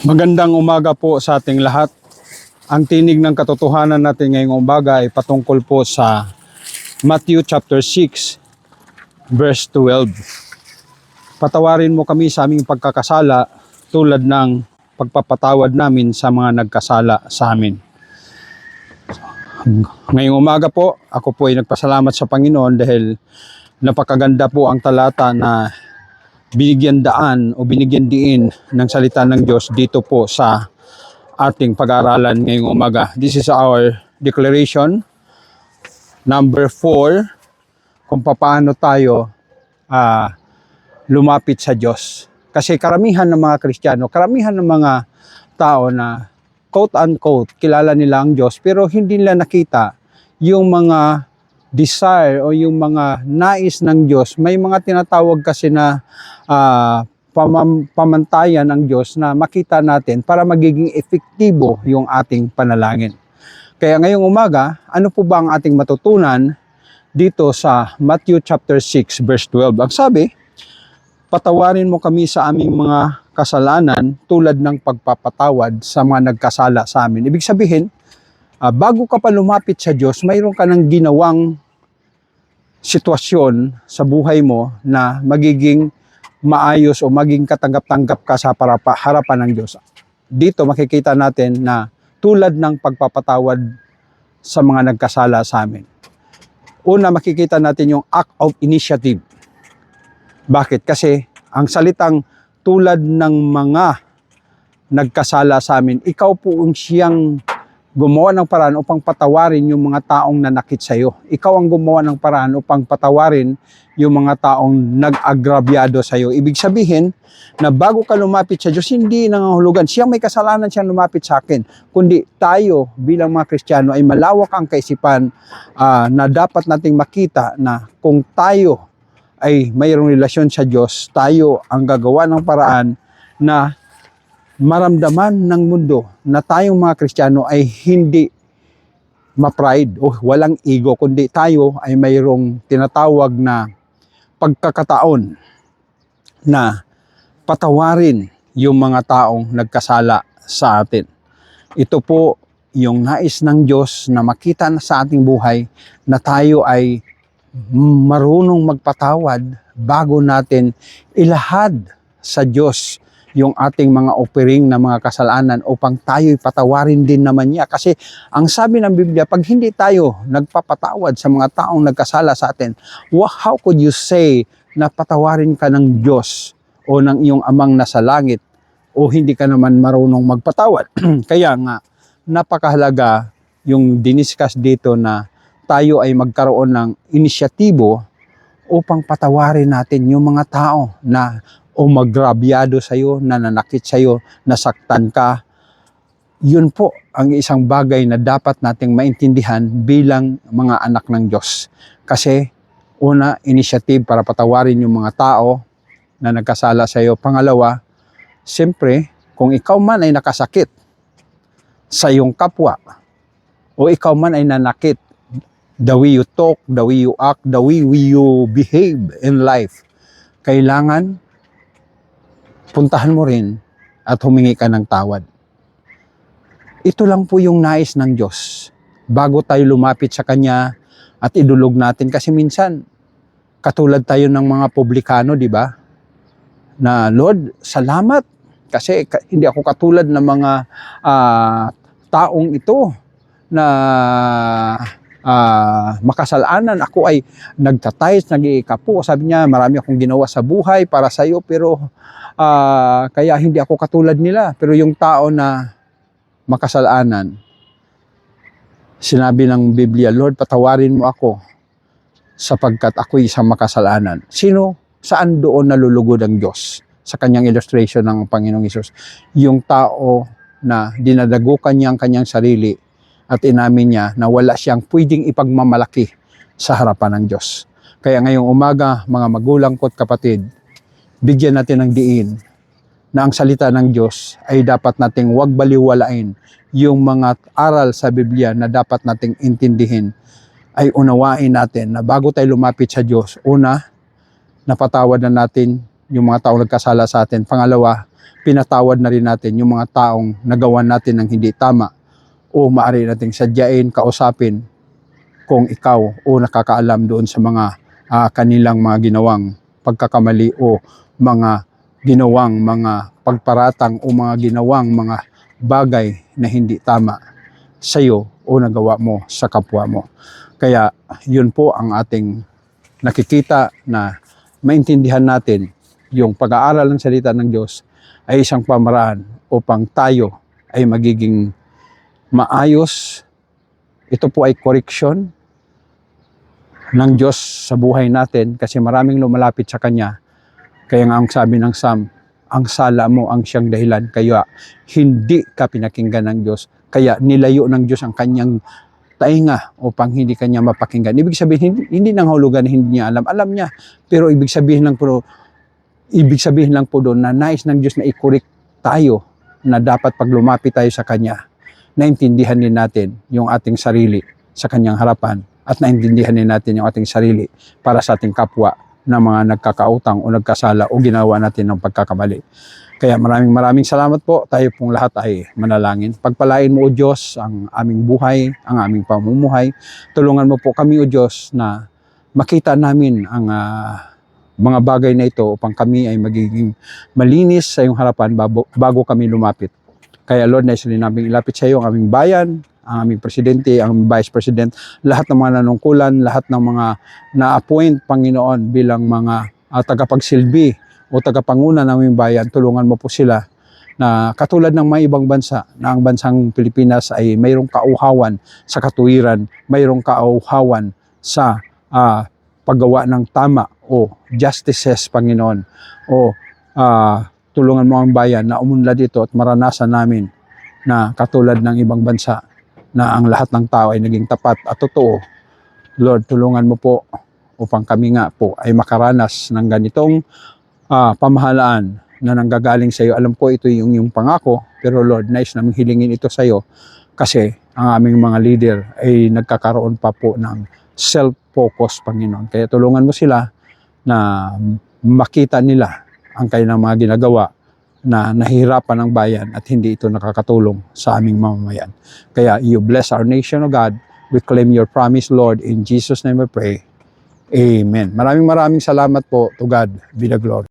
Magandang umaga po sa ating lahat. Ang tinig ng katotohanan natin ngayong umaga ay patungkol po sa Matthew chapter 6 verse 12. Patawarin mo kami sa aming pagkakasala tulad ng pagpapatawad namin sa mga nagkasala sa amin. Ngayong umaga po, ako po ay nagpasalamat sa Panginoon dahil napakaganda po ang talata na binigyan daan o binigyan diin ng salita ng Diyos dito po sa ating pag-aaralan ngayong umaga. This is our declaration number 4 kung paano tayo ah, lumapit sa Diyos. Kasi karamihan ng mga Kristiyano, karamihan ng mga tao na quote-unquote kilala nila ang Diyos pero hindi nila nakita yung mga desire o yung mga nais ng Diyos. May mga tinatawag kasi na ah, pamam- pamantayan ng Diyos na makita natin para magiging efektibo yung ating panalangin. Kaya ngayong umaga, ano po ba ang ating matutunan dito sa Matthew chapter 6 verse 12? Ang sabi, patawarin mo kami sa aming mga kasalanan tulad ng pagpapatawad sa mga nagkasala sa amin. Ibig sabihin, ah, bago ka pa lumapit sa Diyos, mayroon ka ng ginawang sitwasyon sa buhay mo na magiging maayos o maging katanggap-tanggap ka sa parapa, harapan ng Diyos. Dito makikita natin na tulad ng pagpapatawad sa mga nagkasala sa amin. Una, makikita natin yung act of initiative. Bakit? Kasi ang salitang tulad ng mga nagkasala sa amin, ikaw po ang siyang gumawa ng paraan upang patawarin yung mga taong nanakit sa iyo. Ikaw ang gumawa ng paraan upang patawarin yung mga taong nag-agrabyado sa iyo. Ibig sabihin na bago ka lumapit sa Diyos, hindi nangangahulugan. Siyang may kasalanan siyang lumapit sa akin. Kundi tayo bilang mga Kristiyano ay malawak ang kaisipan ah, na dapat nating makita na kung tayo ay mayroong relasyon sa Diyos, tayo ang gagawa ng paraan na maramdaman ng mundo na tayong mga Kristiyano ay hindi ma-pride o walang ego, kundi tayo ay mayroong tinatawag na pagkakataon na patawarin yung mga taong nagkasala sa atin. Ito po yung nais ng Diyos na makita na sa ating buhay na tayo ay marunong magpatawad bago natin ilahad sa Diyos yung ating mga offering na mga kasalanan upang tayo'y patawarin din naman niya. Kasi ang sabi ng Biblia, pag hindi tayo nagpapatawad sa mga taong nagkasala sa atin, wha- how could you say na patawarin ka ng Diyos o ng iyong amang nasa langit o hindi ka naman marunong magpatawad? Kaya nga, napakahalaga yung diniscuss dito na tayo ay magkaroon ng inisyatibo upang patawarin natin yung mga tao na o magrabyado sa iyo, nananakit sa iyo, nasaktan ka. Yun po ang isang bagay na dapat nating maintindihan bilang mga anak ng Diyos. Kasi una, initiative para patawarin yung mga tao na nagkasala sa iyo. Pangalawa, siyempre, kung ikaw man ay nakasakit sa iyong kapwa o ikaw man ay nanakit, the way you talk, the way you act, the way you behave in life, kailangan puntahan mo rin at humingi ka ng tawad. Ito lang po yung nais ng Diyos. Bago tayo lumapit sa Kanya at idulog natin. Kasi minsan, katulad tayo ng mga publikano, di ba? Na, Lord, salamat. Kasi ka- hindi ako katulad ng mga ah, taong ito na ah, makasalanan. Ako ay nagtatayos, nag-iikapo. Sabi niya, marami akong ginawa sa buhay para sa iyo, pero ah, kaya hindi ako katulad nila. Pero yung tao na makasalanan, sinabi ng Biblia, Lord, patawarin mo ako sapagkat ako isang makasalanan. Sino? Saan doon nalulugod ang Diyos? Sa kanyang illustration ng Panginoong Isus. Yung tao na dinadagukan niya ang kanyang sarili at inamin niya na wala siyang pwedeng ipagmamalaki sa harapan ng Diyos. Kaya ngayong umaga, mga magulang ko at kapatid, bigyan natin ng diin na ang salita ng Diyos ay dapat nating wag baliwalain yung mga aral sa Biblia na dapat nating intindihin ay unawain natin na bago tayo lumapit sa Diyos, una, napatawad na natin yung mga taong nagkasala sa atin. Pangalawa, pinatawad na rin natin yung mga taong nagawa natin ng hindi tama o maaari nating sadyain, kausapin kung ikaw o nakakaalam doon sa mga ah, kanilang mga ginawang pagkakamali o mga ginawang mga pagparatang o mga ginawang mga bagay na hindi tama sa iyo o nagawa mo sa kapwa mo. Kaya yun po ang ating nakikita na maintindihan natin yung pag-aaral ng salita ng Diyos ay isang pamaraan upang tayo ay magiging maayos. Ito po ay correction ng Diyos sa buhay natin kasi maraming lumalapit sa Kanya. Kaya nga ang sabi ng Psalm, ang sala mo ang siyang dahilan kaya hindi ka pinakinggan ng Diyos. Kaya nilayo ng Diyos ang kanyang tainga upang hindi kanya mapakinggan. Ibig sabihin, hindi, hindi nang hulugan, hindi niya alam. Alam niya, pero ibig sabihin lang po, ibig sabihin lang po doon na nais ng Diyos na i-correct tayo na dapat pag lumapit tayo sa Kanya, naintindihan din natin yung ating sarili sa Kanyang harapan at naintindihan din natin yung ating sarili para sa ating kapwa na mga nagkakautang o nagkasala o ginawa natin ng pagkakamali. Kaya maraming maraming salamat po. Tayo pong lahat ay manalangin. Pagpalain mo o Diyos ang aming buhay, ang aming pamumuhay. Tulungan mo po kami o Diyos na makita namin ang ah, mga bagay na ito upang kami ay magiging malinis sa iyong harapan bago, bago kami lumapit. Kaya Lord, nais rin namin ilapit sa iyo ang aming bayan, ang aming presidente, ang aming vice president, lahat ng mga nanungkulan, lahat ng mga na-appoint, Panginoon, bilang mga ah, tagapagsilbi o tagapanguna ng aming bayan, tulungan mo po sila na katulad ng mga ibang bansa, na ang bansang Pilipinas ay mayroong kauhawan sa katuwiran, mayroong kauhawan sa ah, paggawa ng tama o justices, Panginoon, o ah, tulungan mo ang bayan na umunlad dito at maranasan namin na katulad ng ibang bansa na ang lahat ng tao ay naging tapat at totoo. Lord, tulungan mo po upang kami nga po ay makaranas ng ganitong ah, pamahalaan na nanggagaling sa iyo. Alam ko ito yung yung pangako, pero Lord, nais namin hilingin ito sa iyo kasi ang aming mga leader ay nagkakaroon pa po ng self-focus, Panginoon. Kaya tulungan mo sila na makita nila ang kanilang mga ginagawa na nahihirapan ng bayan at hindi ito nakakatulong sa aming mamamayan. Kaya you bless our nation, O God. We claim your promise, Lord. In Jesus' name we pray. Amen. Maraming maraming salamat po. To God be the glory.